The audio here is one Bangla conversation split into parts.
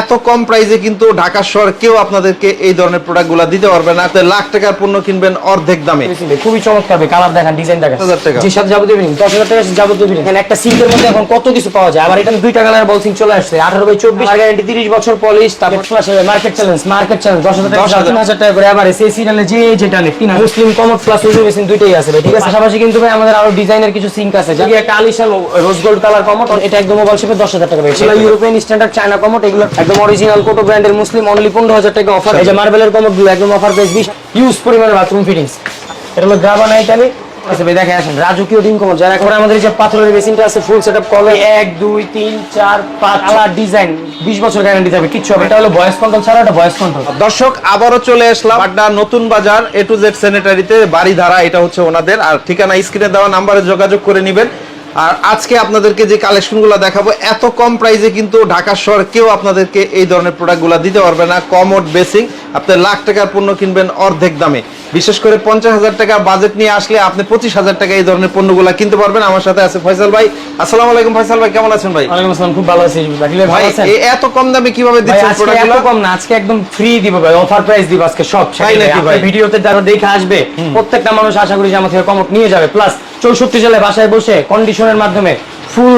এত কম প্রাইসে কিন্তু ঢাকা শহর কেউ আপনাদেরকে এই ধরনের প্রোডাক্টগুলো দিতে পারবে না। লাখ টাকার পণ্য কিনবেন অর্ধেক দামে। খুবই চমৎকার কালার দেখান ডিজাইন দেখান। 10,000 টাকা। যে সাথে যাবতীয় দশ হাজার টাকা যাবতীয় এখানে একটা সিঙ্কের মধ্যে এখন কত কিছু পাওয়া যায়? আবার এটা দুইটা কালার বল সিং চলে আসছে। আঠারো বাই চব্বিশ। গ্যারান্টি তিরিশ বছর পলিশ তারপর মার্কেট চ্যালেঞ্জ মার্কেট চ্যালেঞ্জ দশ হাজার টাকা তিন হাজার টাকা করে আবার সেই সিরিয়ালে যে যেটা নেই। মুসলিম কমোড প্লাস উজু বেসিন দুইটাই আছে ঠিক আছে? পাশাপাশি কিন্তু ভাই আমাদের আরও ডিজাইনের কিছু সিঙ্ক আছে। যেমন একটা আলিশান রোজ গোল্ড কালার কমোড এটা একদম মোবাইল শেপে দশ হাজার টাকা সেগুলো ইউরোপিয়ান স্ট্যান্ডার্ড চায়না কমোড এগুলো একদম অরিজিনাল কোটো ব্র্যান্ডের মুসলিম অনলি পনেরো হাজার টাকা অফার এই যে মার্বেলের কমোডগুলো, একদম অফার বিশ ইউজ পরিমাণে বাথরুম ফিটিংস এটা হলো গ্রাবা নাইটালি আচ্ছা ছাড়া দর্শক, আবারও চলে আসলাম নতুন বাজার এ টু জেড বাড়ি ধারা এটা হচ্ছে ওনাদের। আর ঠিকানা, স্ক্রিনে দেওয়া নাম্বারে যোগাযোগ করে নেবেন। আর আজকে আপনাদেরকে যে কালেকশনগুলো দেখাবো এত কম প্রাইসে কিন্তু ঢাকা শহর কেউ আপনাদেরকে এই ধরনের প্রোডাক্টগুলো দিতে পারবে না। কমোড বেসিং আপনি লাখ টাকার পণ্য কিনবেন অর্ধেক দামে। বিশেষ করে পঞ্চাশ হাজার টাকা বাজেট নিয়ে আসলে আপনি পঁচিশ হাজার টাকা এই ধরনের পণ্যগুলো কিনতে পারবেন। আমার সাথে আছে ফয়সাল ভাই। আসসালাম আলাইকুম ফয়সাল ভাই কেমন আছেন ভাই? ওয়ালাইকুম আসসালাম খুব ভালো আছি। ভাই এত কম দামে কীভাবে দিচ্ছেন আজকে এত কম না আজকে একদম ফ্রি দিব ভাই অফার প্রাইস দিব আজকে সব তাই নাকি ভাই? ভিডিওতে যারা দেখে আসবে প্রত্যেকটা মানুষ আশা করি যে আমার থেকে কমট নিয়ে যাবে। প্লাস চৌষট্টি সালে বাসায় বসে কন্ডিশনের মাধ্যমে ফুল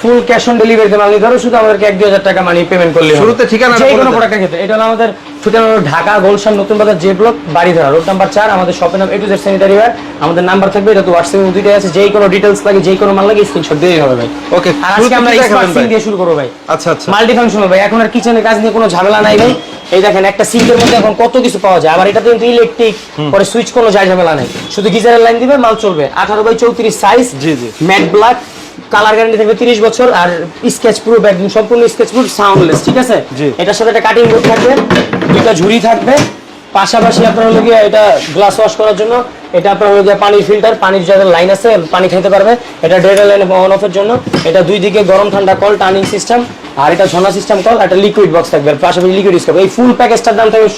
ফুল ক্যাশ অন ডেলিভারিতে মাল নিতে শুধু আমাদেরকে এক দুই হাজার টাকা মানি পেমেন্ট করলে। শুরুতে ঠিকানা যে কোনো প্রোডাক্টের ক্ষেত্রে। এটা হলো আমাদের ঠিকানা হলো Dhaka Gulshan Notun Bazar J block Baridhara. Road number চার আমাদের শপের নাম A to Z sanitary ware আমাদের নাম্বার থাকবে এটা তো হোয়াটসঅ্যাপে দুইটাই আছে। যেই কোনো ডিটেলস লাগে যেই কোনো মাল লাগে স্ক্রিনশট দিলেই হবে ভাই। ওকে আর আজকে আমরা স্মার্ট সিং দিয়ে শুরু করব ভাই। আচ্ছা আচ্ছা। মাল্টি ফাংশনাল ভাই এখন আর কিচেনের কাজ নিয়ে কোনো ঝামেলা নাই ভাই। এই দেখেন একটা সিঙ্কের মধ্যে এখন কত কিছু পাওয়া যায়। আবার এটা কিন্তু ইলেকট্রিক পরে সুইচ কোনো যায় ঝামেলা নাই। শুধু গিজারের লাইন দিবে মাল চলবে। আঠারো বাই চৌত্রিশ সাইজ জি, জি। ম্যাট ব্ল্যাক কালার গ্যারান্টি থাকবে 30 বছর। আর স্কেচ প্রুফ একদম সম্পূর্ণ স্কেচ প্রুফ সাউন্ডলেস ঠিক আছে? এটার সাথে একটা কাটিং বোর্ড থাকবে। দুটো ঝুড়ি থাকবে। পাশাপাশি আপনার হলো গিয়ে এটা গ্লাস ওয়াশ করার জন্য, এটা আপনার পানির ফিল্টার পানির যাদের লাইন আছে, পানি খেতে পারবে। এটা ডেড লাইন অন অফের জন্য। এটা দুই দিকে গরম ঠান্ডা কল টার্নিং সিস্টেম আর এটা ঝর্ণা সিস্টেম কল একটা লিকুইড বক্স থাকবে। পাশাপাশি লিকুইড স্কোপ এই ফুল প্যাকেজটার দাম থাকবে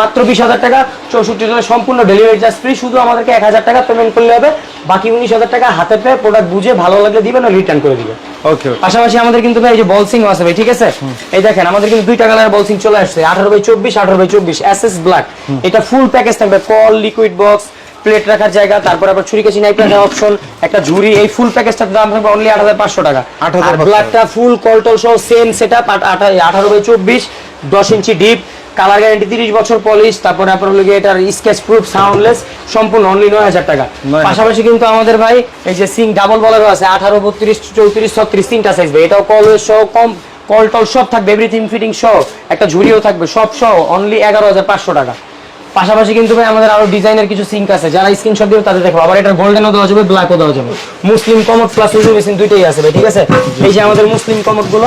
মাত্র বিশ হাজার টাকা। চৌষট্টি জনের সম্পূর্ণ ডেলিভারি চার্জ ফ্রি শুধু আমাদেরকে এক হাজার টাকা পেমেন্ট করলে হবে। বাকি উনিশ হাজার টাকা হাতে পেয়ে প্রোডাক্ট বুঝে ভালো লাগলে দিবেন রিটার্ন করে দিবেন। ওকে পাশাপাশি আমাদের কিন্তু ভাই এই যে বলসিং আছে ভাই ঠিক আছে? এই দেখেন আমাদের কিন্তু দুইটা কালার বলসিং চলে আসছে আঠারো বাই চব্বিশ আঠারো বাই চব্বিশ ব্ল্যাক এটা ফুল প্যাকেজ থাকবে কল লিকুইড বক্স প্লেট রাখার জায়গা তারপর আবার ছুরি কাছি নাইফ রাখার অপশন একটা ঝুড়ি এই ফুল প্যাকেজটার দাম থাকবে অনলি আট হাজার পাঁচশো টাকা। 8,500 আর ব্ল্যাকটা ফুল কলটল সহ সেম সেট আপ আঠারো বাই চব্বিশ দশ ইঞ্চি ডিপ কালার গ্যারান্টি তিরিশ বছর পলিশ তারপরে আপনার গিয়ে এটার স্কেচ প্রুফ সাউন্ডলেস সম্পূর্ণ অনলি নয় হাজার টাকা। পাশাপাশি কিন্তু আমাদের ভাই এই যে সিং ডাবল বলারও আছে আঠারো বত্রিশ চৌত্রিশ ছত্রিশ তিনটা সাইজ ভাই। এটাও কল সহ কম কল টল সব থাকবে এভরিথিং ফিটিং সহ একটা ঝুড়িও থাকবে সব সহ অনলি এগারো হাজার পাঁচশো টাকা। পাশাপাশি কিন্তু ভাই আমাদের আরও ডিজাইনের কিছু সিঙ্ক আছে যারা স্ক্রিনশট দিবে তাদের দেখো আবার এটা গোল্ডেনও দেওয়া যাবে ব্ল্যাকও দেওয়া যাবে। মুসলিম কমোড প্লাস উজু বেসিন দুইটাই আছে ভাই ঠিক আছে? এই যে আমাদের মুসলিম কমোডগুলো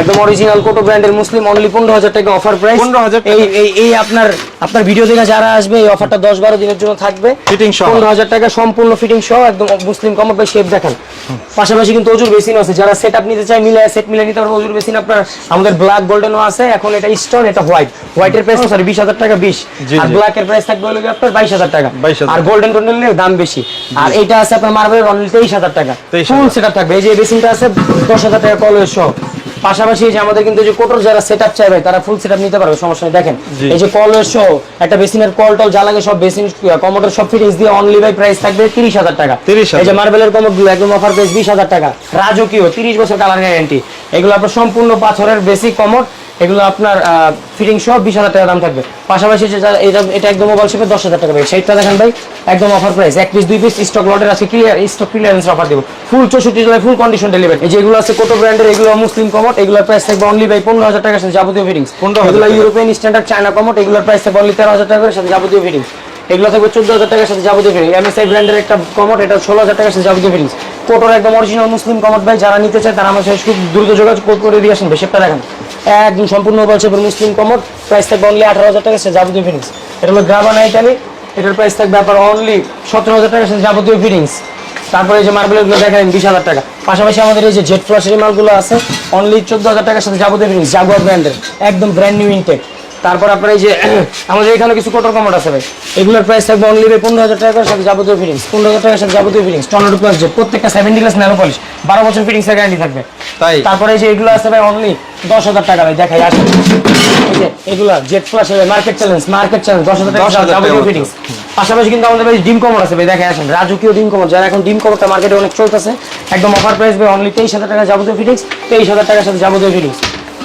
একদম অরিজিনাল কোটো ব্র্যান্ডের মুসলিম অনলি পনেরো হাজার টাকা অফার প্রাইস পনেরো হাজার এই এই আপনার আপনার ভিডিও দেখে যারা আসবে এই অফারটা দশ বারো দিনের জন্য থাকবে। Fitting সহ। পনেরো হাজার টাকা সম্পূর্ণ ফিটিং সহ একদম মুসলিম কমর বাই শেপ দেখেন। পাশাপাশি কিন্তু অজুর বেসিন আছে। যারা সেট আপ নিতে চায় মিলে সেট মিলে নিতে পারবে। অজুর বেসিন আপনার আমাদের ব্ল্যাক গোল্ডেনও আছে। এখন এটা স্টোন এটা হোয়াইট হোয়াইটের প্রাইস সরি বিশ হাজার টাকা বিশ। আর জি। ব্ল্যাক এর প্রাইস থাকবে হলো আপনার বাইশ হাজার টাকা। আর গোল্ডেন টোনের দাম বেশি। আর এটা আছে আপনার মার্বেলের অনলি তেইশ হাজার টাকা। ফুল সেট আপ থাকবে। এই যে বেসিনটা আছে দশ হাজার টাকা কলের সহ। পাশাপাশি যে আমাদের কিন্তু যে কোটর যারা সেটআপ চাই ভাই তারা ফুল সেটআপ নিতে পারবে সমস্যা নেই। দেখেন এই যে কলের সহ একটা বেসিনের কল টল যা লাগে সব বেসিন কমোডের সব ফিটিংস দিয়ে অনলি বাই প্রাইস থাকবে তিরিশ হাজার টাকা। 30,000 এই যে মার্বেলের কমোডগুলো একদম অফার প্রাইস বিশ হাজার টাকা। রাজকীয় তিরিশ বছর কালার গ্যারান্টি এগুলো আপনার সম্পূর্ণ পাথরের বেসিক কমোড এগুলো আপনার ফিটিং সহ বিশ হাজার টাকা দাম থাকবে। পাশাপাশি এটা এটা একদম মোবাইল শেপে দশ হাজার টাকা ভাই সেইটা দেখেন ভাই একদম অফার প্রাইস এক পিস দুই পিস স্টক লটের আছে ক্লিয়ার স্টক ক্লিয়ারেন্স অফার দেবো। ফুল চৌষট্টি জেলায় ফুল কন্ডিশন ডেলিভারি এই যেগুলো আছে কোটো ব্র্যান্ডের এগুলো মুসলিম কমট এগুলোর প্রাইস থাকবে অনলি বাই পনেরো হাজার টাকার সাথে যাবতীয় ফিটিংস 15,000 এগুলো ইউরোপিয়ান স্ট্যান্ডার্ড চায়না কমোড এগুলোর প্রাইস থাকবে অনলি তেরো হাজার টাকার সাথে যাবতীয় ফিটিংস এগুলো থাকবে চোদ্দ হাজার টাকার সাথে যাবতীয় ফিটিংস এমএসআই ব্র্যান্ডের একটা কমট এটা ষোলো হাজার টাকার সাথে যাবতীয় ফিটিংস কোটোর একদম অরিজিনাল মুসলিম কমট ভাই যারা নিতে চায় তারা আমার সাথে খুব দ্রুত যোগাযোগ করে দিয়ে আসেন বেশিটা দেখেন। একদম সম্পূর্ণ বলছে মুসলিম কমর। প্রাইস থাকবে অনলি আঠারো হাজার টাকা, সে যাবতীয় ফিটিংস এটা হলো গ্রাবানা নাইটালি এটার প্রাইস থাকবে আপনার অনলি সতেরো হাজার টাকা সাথে যাবতীয় ফিটিংস তারপরে এই যে মার্বেলগুলো দেখেন বিশ হাজার টাকা। পাশাপাশি আমাদের এই যে জেট ফ্লাশের মালগুলো আছে অনলি চোদ্দ হাজার টাকার সাথে যাবতীয় ফিটিংস জাগুয়ার ব্র্যান্ডের একদম ব্র্যান্ড নিউ ইনটেক তারপর আপনার এই যে আমাদের এখানে কিছু কোটর কমোড আছে ভাই। এগুলোর প্রাইস থাকবে অনলি ভাই পনেরো হাজার টাকার সাথে যাবতীয় ফিটিংস পনেরো হাজার টাকার সাথে যাবতীয় ফিটিংস টর্নেডো প্লাস জেট প্রত্যেকটা সেভেন্টি গ্লাস ন্যানো পলিশ বারো বছর ফিটিংস এর গ্যারান্টি থাকবে। তাই? তারপরে এই যে এগুলো আছে ভাই অনলি দশ হাজার টাকা ভাই দেখাই আসেন। এই যে এগুলা jet flush market challenge market challenge দশ হাজার টাকা যাবতীয়। ফিটিংস পাশাপাশি কিন্তু আমাদের ভাই ডিম কমর আছে ভাই দেখে আসেন। রাজকীয় ডিম কমর যারা এখন ডিম কমরটা মার্কেটে অনেক চলতেছে একদম অফার প্রাইস ভাই অনলি তেইশ হাজার টাকা যাবতীয় ফিটিংস তেইশ হাজার টাকার সাথে যাবতীয় ফিটিংস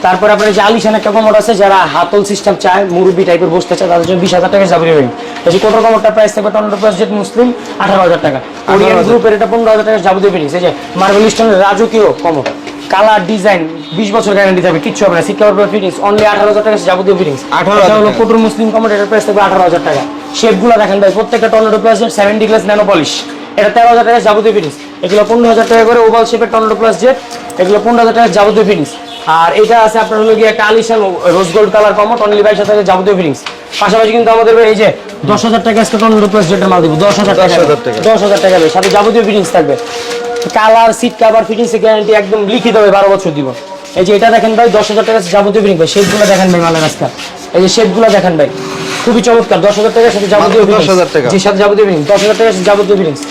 তারপর আপনার যে আলিশান একটা কমর আছে যারা হাতল সিস্টেম চায় মুরব্বি টাইপের বসতে চায় তাদের জন্য বিশ হাজার টাকা যাবতীয় ফিটিংস এই যে কোটোর কমরটা প্রাইস থাকবে টর্নেডো প্লাস জেট মুসলিম আঠারো হাজার টাকা। 18,000 গ্রুপের এটা পনেরো হাজার টাকা যাবতীয় ফিটিংস এই যে মার্বেল স্টোনের রাজকীয় কমর কালার ডিজাইন বিশ বছর গ্যারান্টি থাকবে কিচ্ছু হবে না। সিট কভার ফিটিংস অনলি আঠারো হাজার টাকা যাবতীয় ফিটিংস 18,000 এটা হলো। কোটর মুসলিম কমোড এটার প্রাইস থাকবে আঠারো হাজার টাকা। শেপগুলো দেখেন ভাই প্রত্যেকটা tornado plus jet seventy glass nano polish এটা তেরো হাজার টাকা যাবতীয় ফিটিংস এগুলো পনেরো হাজার টাকা করে ওভাল শেপের টর্নেডো প্লাস জেট এগুলো পনেরো হাজার টাকা যাবতীয় ফিটিংস আর এটা আছে আপনার হলো গিয়ে একটা আলিশান rose gold colour commode only বাইশ হাজার যাবতীয় ফিটিংস পাশাপাশি কিন্তু আমাদের এই যে দশ হাজার টাকা আজকে টর্নেডো প্লাস জেটের মাল দিব দশ হাজার টাকা 10,000 টাকা। দশ হাজার টাকা সাথে যাবতীয় ফিটিংস থাকবে। Colour seat cover fittings guarantee একদম লিখিত হবে বারো বছর দিব। এই যে এটা দেখেন ভাই দশ হাজার টাকা যাবতীয় ফিটিং ভাই শেপগুলো দেখেন ভাই মালের আজকে। এই যে শেপগুলো দেখেন ভাই খুবই চমৎকার দশ হাজার টাকার সাথে যাবতীয় ফিটিংস 10,000 টাকা। যে সাথে যাবতীয় ফিটিংস দশ হাজার টাকার সাথে যাবতীয় ফিটিংস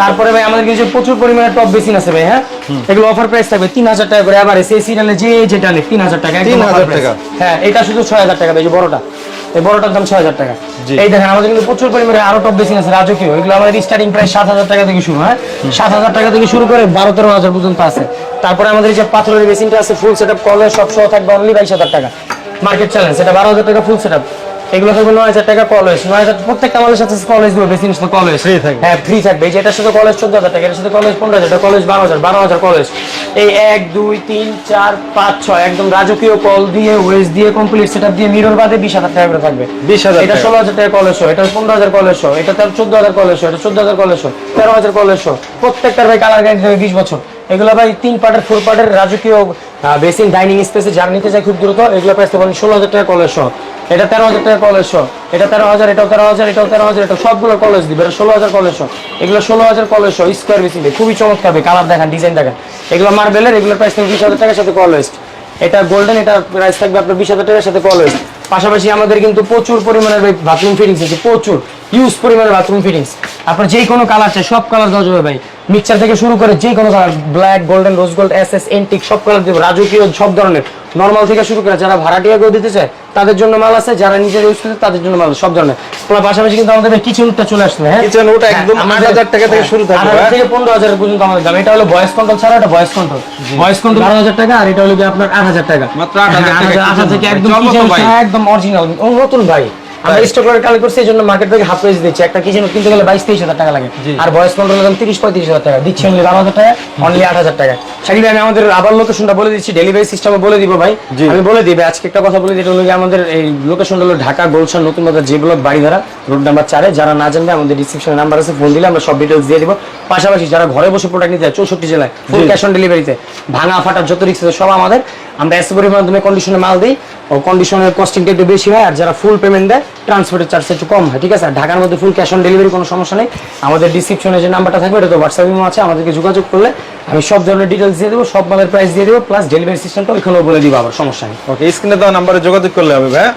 তারপরে ভাই আমাদের কিছু প্রচুর পরিমাণে টপ বেসিন আছে ভাই হ্যাঁ? এগুলো অফার প্রাইস থাকবে তিন হাজার টাকা করে। আবার সেই সিরিয়ালে যে যেটা নেই তিন হাজার টাকা একদম 3,000 offer price। টাকা। হ্যাঁ এটা শুধু ছয় হাজার টাকা ভাই যে বড়টা। এই বড়টার দাম ছয় হাজার টাকা। এই দেখেন আমাদের কিন্তু প্রচুর পরিমাণে আরও টপ বেসিন আছে রাজকীয়। এগুলো আমাদের স্টার্টিং প্রাইস সাত হাজার টাকা থেকে শুরু হ্যাঁ? সাত হাজার টাকা থেকে শুরু করে বারো তেরো হাজার পর্যন্ত আছে। তারপরে আমাদের যে পাথরের বেসিনটা আছে ফুল সেট আপ কলে সব সহ থাকবে অনলি বাইশ হাজার টাকা। মার্কেট চ্যালেঞ্জ এটা বারো হাজার টাকা ফুল সেট আপ এগুলো থাকবে নয় হাজার টাকা কলেজ নয় হাজার প্রত্যেকটা আমাদের সাথে কলেজ দেবো বেসিন সাথে কলেজ Free থাকবে। হ্যাঁ ফ্রি থাকবে। এই যে এটার সাথে কলেজ চোদ্দ হাজার টাকা এটার সাথে কলেজ পনেরো হাজার কলেজ বারো হাজার বারো হাজার কলেজ এই এক দুই তিন চার পাঁচ ছয় একদম রাজকীয় কল দিয়ে ওয়েস দিয়ে কমপ্লিট সেট দিয়ে মিরর বাদে বিশ হাজার টাকা করে থাকবে। 20,000 এটা ষোলো হাজার টাকা কলেজ এটা পনেরো হাজার কলেজ এটা তার চোদ্দ হাজার কলেজ এটা চোদ্দ হাজার কলেজ তেরো হাজার কলেজ প্রত্যেকটার ভাই কালার গ্যারান্টি থাকবে বিশ বছর। এগুলো ভাই তিন পার্টের ফোর পার্টের রাজকীয় বেসিন ডাইনিং স্পেসে যারা নিতে খুব দ্রুত, এগুলো পাবেন ষোলো হাজার টাকা কলেজ এটা তেরো হাজার টাকা এটা তেরো হাজার, এটাও তেরো হাজার, এটাও তেরো হাজার এটা সবগুলো কলেজ দিবে। এটা ষোলো হাজার এগুলো ষোলো হাজার স্কোয়ার বেসিন খুবই চমৎকার কালার দেখান ডিজাইন দেখান। এগুলো মার্বেলের এগুলোর প্রাইস থাকবে বিশ হাজার টাকার সাথে কলেজ এটা গোল্ডেন এটা প্রাইস থাকবে আপনার বিশ হাজার টাকার সাথে কলেজ পাশাপাশি আমাদের কিন্তু প্রচুর পরিমাণের বাথরুম ফিটিংস আছে, প্রচুর। ইউজ পরিমাণের বাথরুম ফিটিংস আপনার যে কোনো কালার চাই সব কালার দেওয়া যাবে ভাই। মিক্সচার থেকে শুরু করে যে কোনো colour black golden rose gold S S antique সব কালার দেবো রাজকীয় সব ধরনের। নর্মাল থেকে শুরু করে যারা ভাড়াটিয়া কেউ দিতে চায় তাদের জন্য মাল আছে যারা নিজের ইউজ করছে তাদের জন্য মাল সব ধরনের। তোমার পাশাপাশি কিন্তু আমাদের কিচেনটা চলে আসবে হ্যাঁ? ওটা একদম হ্যাঁ, আমাদের- 8,000 টাকা থেকে শুরু থাকবে, আট হাজার হ্যাঁ? থেকে পনেরো হাজার পর্যন্ত আমাদের দাম। এটা হলো ভয়েস কন্ট্রোল ছাড়া এটা ভয়েস কন্ট্রোল ভয়েস কন্ট্রোল বারো হাজার টাকা আর এটা হলো গিয়ে আপনার আট হাজার টাকা। মাত্র 8,000 হ্যাঁ, টাকা 8,000 kitchen থেকে একদম একদম অরিজিনাল নতুন ভাই। আমরা স্টক করে কালেক্ট করছি এই জন্য মার্কেট থেকে হাফ প্রাইস দিচ্ছি। একটা কিচেন কিনতে গেলে বাইশ তেইশ হাজার টাকা লাগে। আর ভয়েস কন্ট্রোলের দাম তিরিশ পঁয়ত্রিশ হাজার টাকা। দিচ্ছি অনলি বারো হাজার টাকা অনলি আট হাজার টাকা। শাকিল আমি আমাদের আবার লোকেশনটা বলে দিচ্ছি ডেলিভারি সিস্টেমে বলে দিব ভাই। আমি বলে দিবে আজকে একটা কথা বলে দিই এটা হলো গিয়ে আমাদের এই লোকেশনটা হলো ঢাকা গোলশান নতুন বাজার যে ব্লক বাড়িধারা রোড নাম্বার চারে যারা না জানবে আমাদের ডিসক্রিপশনে নাম্বার আছে ফোন দিলে আমরা সব ডিটেলস দিয়ে দিব। পাশাপাশি যারা ঘরে বসে প্রোডাক্ট নিতে চায় চৌষট্টি জেলায় ফুল ক্যাশ অন ডেলিভারিতে ভাঙা ফাটার যত রিক্স সব আমাদের। আমরা এসএবরির মাধ্যমে কন্ডিশনে মাল দিই। ও কন্ডিশনের কস্টিংটা একটু বেশি হয়, আর যারা ফুল পেমেন্ট দেয় ট্রান্সপোর্টের চার্জ একটু কম হয়, ঠিক আছে? আর ঢাকার মধ্যে ফুল ক্যাশ অন ডেলিভারি কোনো সমস্যা নেই। আমাদের ডিসক্রিপশনে যে নাম্বারটা থাকবে এটা তো হোয়াটসঅ্যাপ ইমো আছে, আমাদেরকে যোগাযোগ করলে আমি সব ধরনের ডিটেলস দিয়ে দেবো, সব মালের প্রাইস দিয়ে দেবো প্লাস ডেলিভারি সিস্টেমটা ওইখানেও বলে দিব আবার, সমস্যা নেই। ওকে স্ক্রিনে দেওয়া নাম্বারে যোগাযোগ করলে হবে ভাই